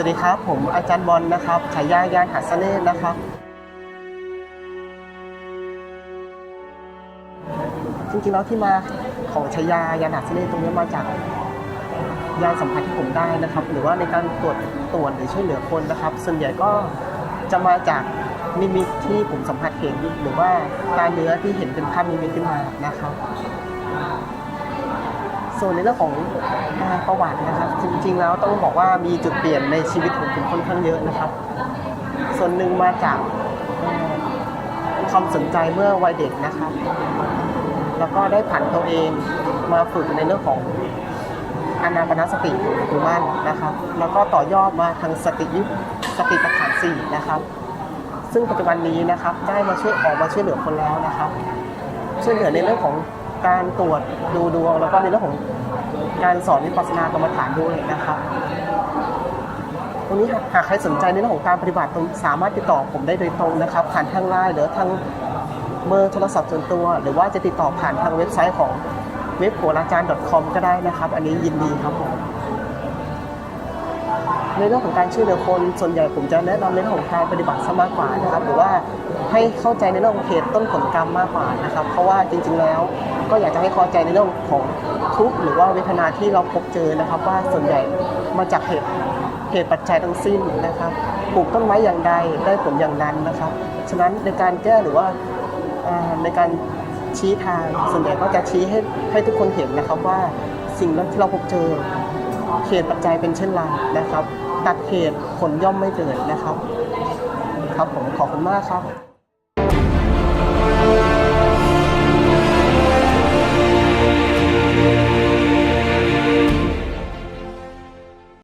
วัสดีครับ ผมอาจารย์บอลนะครับฉายายานหาเน่นะครับ จริงๆแล้วที่มาของฉายายานหาเน่ตรงนี้มาจากยานสัมผัสที่ผมได้นะครับ หรือว่าในการตรวจตรวจหรือช่วยเหลือคนนะครับ ส่วนใหญ่ก็จะมาจากนิมิตที่ผมสัมผัสเห็นหรือว่าตาเนื้อที่เห็นเป็นภาพนิมิตขึ้นมานะครับ ส่วนในเรื่องของประวัตินะครับ จริงๆแล้วต้องบอกว่ามีจุดเปลี่ยนในชีวิตของผมค่อนข้างเยอะนะครับ ส่วนหนึ่งมาจากความสนใจเมื่อวัยเด็กนะครับ แล้วก็ได้ผันตัวเองมาฝึกในเรื่องของอานาปนสติหรือมั่นนะครับ แล้วก็ต่อยอดมาทางสติยุสติปัฏฐานสี่นะครับ ซึ่งปัจจุบันนี้นะครับได้มาช่วยออกมาช่วยเหลือคนแล้วนะครับ ช่วยเหลือในเรื่องของ การตรวจดูดวงแล้วก็ในเรื่องของการสอนวิปัสสนากรรมฐานด้วยนะครับตรงนี้หากใครสนใจในเรื่องของการปฏิบัติสามารถติดต่อผมได้โดยตรงนะครับ ผ่านทางไลน์หรือทางเบอร์โทรศัพท์ส่วนตัว หรือว่าจะติดต่อผ่านทางเว็บไซต์ของเว็บโหราจารย์ .com ก็ได้นะครับ อันนี้ยินดีครับผม ในเรื่องของการช่วยเหลือคนส่วนใหญ่ผมจะแนะนำในเรื่องของการปฏิบัติซะมากกว่านะครับ หรือว่าให้เข้าใจในเรื่องของเหตุต้นผลกรรมมากกว่านะครับ เพราะว่าจริง ๆ แล้ว ก็อยากจะให้เข้าใจในเรื่องของทุกข์หรือว่าเวทนาที่เราพบเจอนะครับ ว่าส่วนใหญ่มาจากเหตุเหตุปัจจัยทั้งสิ้นนะครับปลูกต้นไม้อย่างใดได้ผลอย่างนั้นนะครับ ฉะนั้นในการแก้หรือว่าในการชี้ทางส่วนใหญ่ก็จะชี้ให้ให้ทุกคนเห็นนะครับว่าสิ่งที่เราพบเจอเหตุปัจจัยเป็นเช่นไรนะครับ ตัดเหตุผลย่อมไม่เกิดนะครับ ครับผมขอบคุณมากครับ